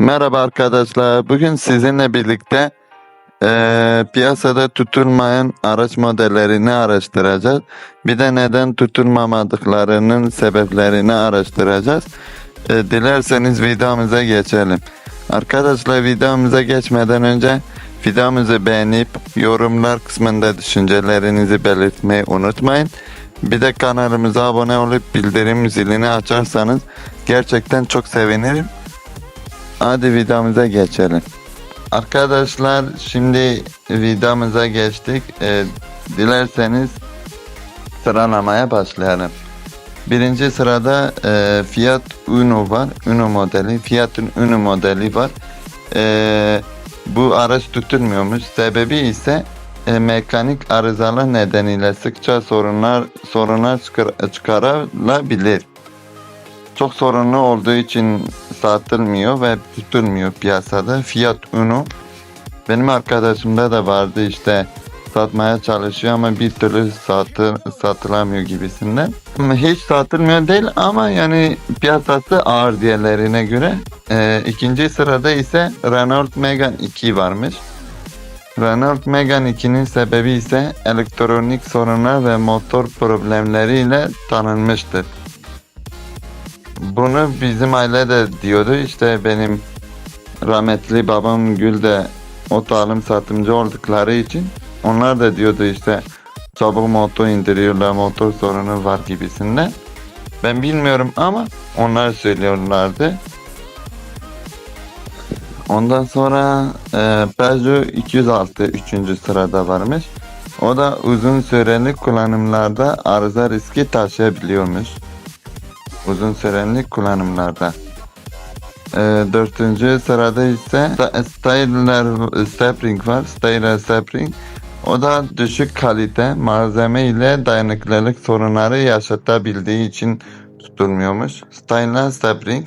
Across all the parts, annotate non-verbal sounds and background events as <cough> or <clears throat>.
Merhaba arkadaşlar. Bugün sizinle birlikte eee, piyasada tutulmayan araç modellerini araştıracağız. Bir de neden tutulmamadıklarının sebeplerini araştıracağız. Eee, dilerseniz videomuza geçelim. Arkadaşlar videomuza geçmeden önce videomuzu beğenip yorumlar kısmında düşüncelerinizi belirtmeyi unutmayın. Bir de kanalımıza abone olup bildirim zilini açarsanız gerçekten çok sevinirim. Hadi videomuza geçelim. Arkadaşlar şimdi videomuza geçtik. Ee, dilerseniz sıralamaya başlayalım. Birinci sırada e, Fiat Uno var. Uno modeli. Fiat'ın Uno modeli var. Ee, bu araç tutulmuyormuş. Sebebi ise e, mekanik arızalar nedeniyle sıkça sorunlar sorunlar çıkar- çıkarılabilir çok sorunlu olduğu için satılmıyor ve tutulmuyor piyasada. Fiat Uno benim arkadaşımda da vardı işte satmaya çalışıyor ama bir türlü satı, satılamıyor gibisinden. Hiç satılmıyor değil ama yani piyasası ağır diğerlerine göre. Ee, ikinci sırada ise Renault Megane 2 varmış. Renault Megane 2'nin sebebi ise elektronik sorunlar ve motor problemleriyle tanınmıştır. Bunu bizim aile de diyordu. İşte benim rahmetli babam Gül de oto alım satımcı oldukları için onlar da diyordu işte çabuk motor indiriyorlar motor sorunu var gibisinden. Ben bilmiyorum ama onlar söylüyorlardı. Ondan sonra e, Peugeot 206 3. sırada varmış. O da uzun süreli kullanımlarda arıza riski taşıyabiliyormuş uzun süreli kullanımlarda. Ee, dördüncü sırada ise Styler Stepring var. Styler Stepring. O da düşük kalite malzeme ile dayanıklılık sorunları yaşatabildiği için tutulmuyormuş. Styler Stepring.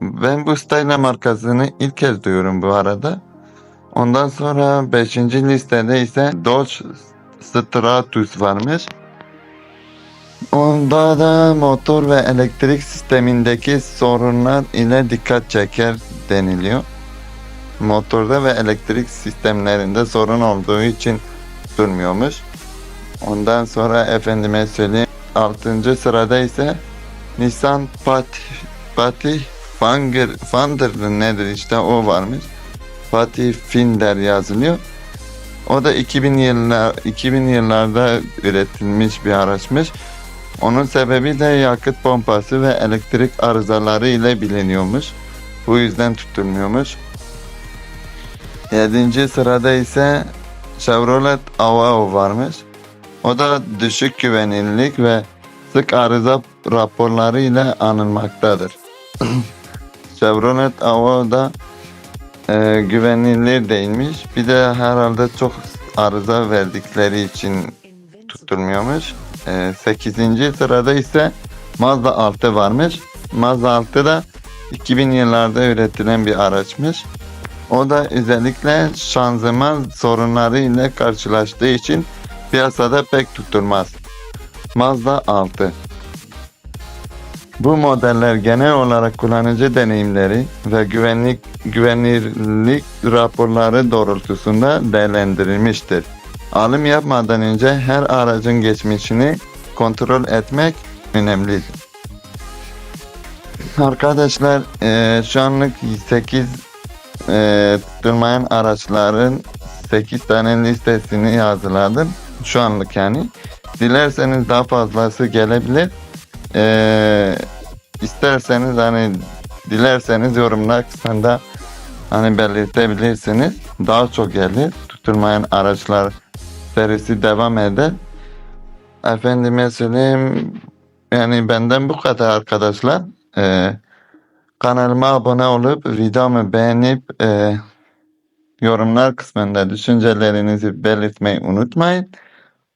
Ben bu Styler markasını ilk kez duyuyorum bu arada. Ondan sonra 5. listede ise Dodge Stratus varmış. Onda da motor ve elektrik sistemindeki sorunlar ile dikkat çeker deniliyor. Motorda ve elektrik sistemlerinde sorun olduğu için durmuyormuş. Ondan sonra efendime söyleyeyim 6. sırada ise Nissan Fatih Fatih Fanger Fander nedir işte o varmış. Fatih Finder yazılıyor. O da 2000 yıllar 2000 yıllarda üretilmiş bir araçmış. Onun sebebi de yakıt pompası ve elektrik arızaları ile biliniyormuş. Bu yüzden tutulmuyormuş. 7. sırada ise Chevrolet Aveo varmış. O da düşük güvenilirlik ve sık arıza raporları ile anılmaktadır. <clears throat> Chevrolet Aveo da e, güvenilir değilmiş. Bir de herhalde çok arıza verdikleri için tutulmuyormuş. 8. sırada ise Mazda 6 varmış. Mazda 6 da 2000 yıllarda üretilen bir araçmış. O da özellikle şanzıman sorunları ile karşılaştığı için piyasada pek tutulmaz. Mazda 6 bu modeller genel olarak kullanıcı deneyimleri ve güvenlik güvenilirlik raporları doğrultusunda değerlendirilmiştir. Alım yapmadan önce her aracın geçmişini kontrol etmek önemlidir. Arkadaşlar eee, şu anlık 8 eee tutulmayan araçların 8 tane listesini hazırladım. Şu anlık yani. Dilerseniz daha fazlası gelebilir. Eee isterseniz hani dilerseniz yorumlar kısmında hani belirtebilirsiniz. Daha çok gelir. Tutulmayan araçlar serisi devam eder. Efendime söyleyeyim yani benden bu kadar arkadaşlar. Ee, kanalıma abone olup videomu beğenip e, yorumlar kısmında düşüncelerinizi belirtmeyi unutmayın.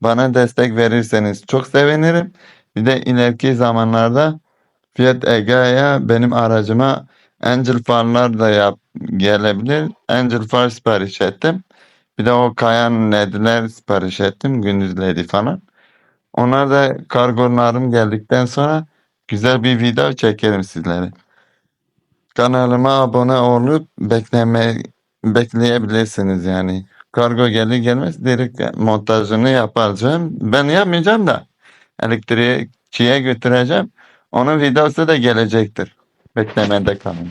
Bana destek verirseniz çok sevinirim. Bir de ileriki zamanlarda Fiat Egea'ya benim aracıma Angel farlar da yap gelebilir. Angel far sipariş ettim. Bir de o kayan ledler sipariş ettim. Gündüz ledi falan. Onlar da kargolarım geldikten sonra güzel bir video çekerim sizlere. kanalıma abone olup bekleme bekleyebilirsiniz yani. Kargo gelir gelmez direkt montajını yapacağım. Ben yapmayacağım da elektrikçiye götüreceğim. Onun videosu da gelecektir. Beklemede kalın.